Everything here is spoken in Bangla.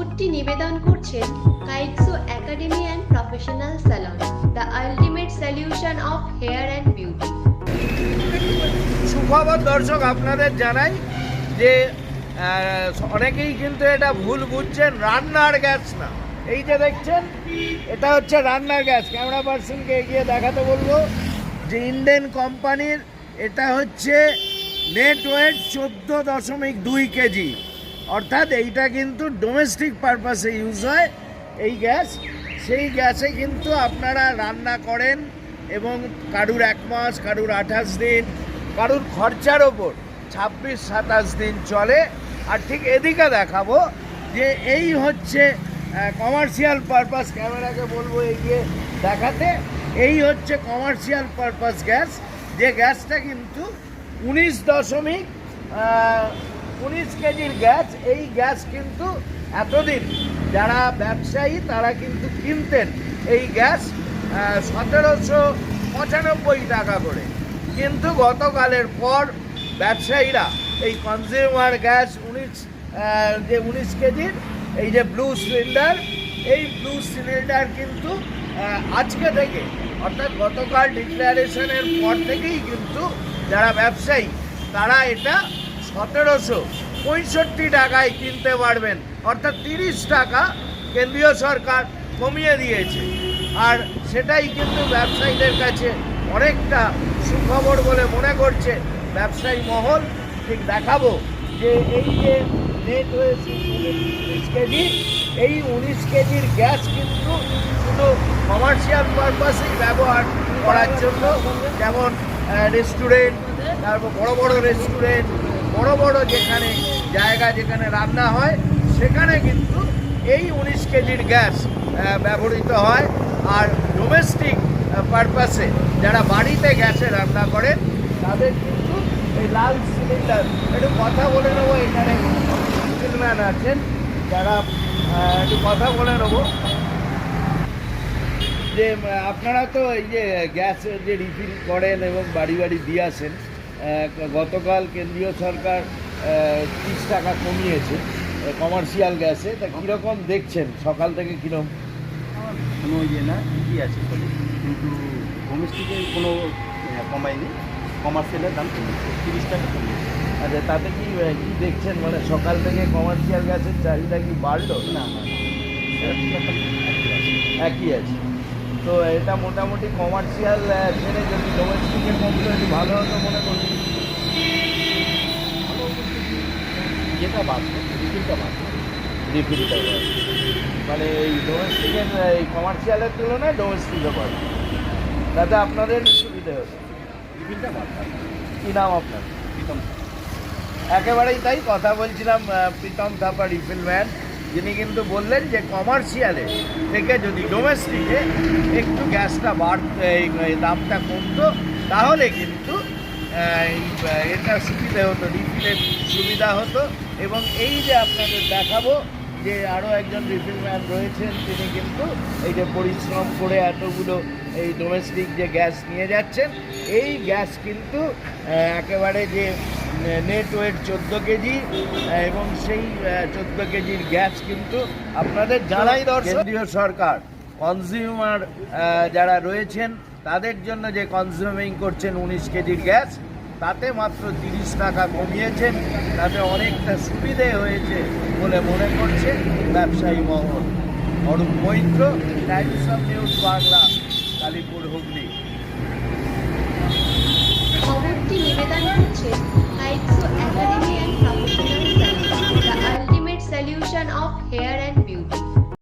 খবরটি নিবেদন করছেন কাইটসো academy and professional salon, the ultimate solution of hair and beauty. সুখবর দর্শক আপনাদের জানাই যে অনেকেই কিন্তু এটা ভুল বুঝছেন, রান্নার গ্যাস না। এই যে দেখছেন, এটা হচ্ছে রান্নার গ্যাস। ক্যামেরা পার্সনকে এগিয়ে দেখাতে বলব যে ইন্ডিয়ান কোম্পানির এটা হচ্ছে নেট ওয়েট চোদ্দ দশমিক দুই কেজি। অর্থাৎ এইটা কিন্তু ডোমেস্টিক পারপাসে ইউজ হয়, এই গ্যাস সেই গ্যাসে কিন্তু আপনারা রান্না করেন এবং কারুর এক মাস, কারুর আঠাশ দিন, কারুর খরচার ওপর ছাব্বিশ, সাতাশ দিন চলে। আর ঠিক এদিকে দেখাবো যে এই হচ্ছে কমার্শিয়াল পারপাস ক্যামেরাকে বলব এগিয়ে দেখাতে। এই হচ্ছে কমার্শিয়াল পারপাস গ্যাস যে গ্যাসটা কিন্তু উনিশ দশমিক উনিশ কেজির গ্যাস, এই গ্যাস কিন্তু এতদিন যারা ব্যবসায়ী, তারা কিন্তু কিনতেন এই গ্যাস সতেরোশো পঁচানব্বই টাকা করে। কিন্তু গতকালের পর ব্যবসায়ীরা এই কনজিউমার গ্যাস উনিশ যে উনিশ কেজির, এই যে ব্লু সিলিন্ডার এই ব্লু সিলিন্ডার কিন্তু আজকে থেকে, অর্থাৎ গতকাল ডিক্লারেশনের পর থেকেই কিন্তু যারা ব্যবসায়ী, তারা এটা সতেরোশো পঁয়ষট্টি টাকায় কিনতে পারবেন। অর্থাৎ তিরিশ টাকা কেন্দ্রীয় সরকার কমিয়ে দিয়েছে। আর সেটাই কিন্তু ব্যবসায়ীদের কাছে অনেকটা সুখবর বলে মনে করছে ব্যবসায়ী মহল। ঠিক দেখাবো যে এই যে নেট হয়েছে উনিশ কেজি, এই উনিশ কেজির গ্যাস কিন্তু শুধু কমার্শিয়াল পারপাসেই ব্যবহার করার জন্য, যেমন রেস্টুরেন্ট তারপর বড় বড় রেস্টুরেন্ট বড় বড় যেখানে জায়গা যেখানে রান্না হয়, সেখানে কিন্তু এই উনিশ কেজির গ্যাস ব্যবহৃত হয়। আর ডোমেস্টিক পারপাসে যারা বাড়িতে গ্যাসে রান্না করেন, তাদের কিন্তু এই লাল সিলিন্ডার একটু কথা বলে নেব, এখানে ম্যান আছেন, যারা একটু কথা বলে নেব। যে আপনারা তো এই যে গ্যাস যে রিফিল করেন এবং বাড়ি বাড়ি দিয়ে আসেন গতকাল কেন্দ্রীয় সরকার তিরিশ টাকা কমিয়েছে কমার্শিয়াল গ্যাসে তা কীরকম দেখছেন সকাল থেকে কীরকম কোনো ইয়ে না ঠিকই আছে কিন্তু হোমস্টিকে কোনো কমায়নি কমার্শিয়ালের দাম কমেছে তিরিশ টাকা কমেছে আচ্ছা তাতে কি কি দেখছেন মানে সকাল থেকে কমার্শিয়াল গ্যাসের চাহিদা কি বাড়লো না না একই আছে। তো এটা মোটামুটি কমার্শিয়াল ছেড়ে যদি ডোমেস্টিকের মধ্যে একটু ভালো হতো মনে করছি। ভালো বলতে কি, ইয়েটা বাড়ছে রিফিলটা মানে এই ডোমেস্টিকের এই কমার্শিয়ালের তুলনায় ডোমেস্টিকও পাবে তাতে আপনাদের সুবিধে হবে। রিফিলটা বাড়ছে কী নাম আপনার? প্রীতম। একেবারেই তাই কথা বলছিলাম প্রীতম থাপা রিফিল ম্যান যিনি কিন্তু বললেন যে কমার্শিয়ালে থেকে যদি ডোমেস্টিকে একটু গ্যাসটা বাড়তে, এই দামটা কমতো, তাহলে কিন্তু এটা সুবিধা হতো রিফিলের সুবিধা হতো। এবং এই যে আপনাদের দেখাবো যে আরও একজন রিফিল ম্যান রয়েছেন, তিনি কিন্তু এই যে পরিশ্রম করে এতগুলো এই ডোমেস্টিক যে গ্যাস নিয়ে যাচ্ছেন, এই গ্যাস কিন্তু একেবারে যে নেট ওয়েট চোদ্দ কেজি এবং সেই চোদ্দ কেজির গ্যাস কিন্তু আপনাদের জানাই দর্শক কেন্দ্রীয় সরকার কনজিউমার যারা রয়েছেন, তাদের জন্য যে কনজিউমিং করছেন উনিশ কেজির গ্যাস তাতে মাত্র তিরিশ টাকা কমিয়েছেন। তাতে অনেকটা সুবিধে হয়েছে বলে মনে করছে ব্যবসায়ী মহল। Arup Maitra times of news Bangla, Kalipur, Hooghly.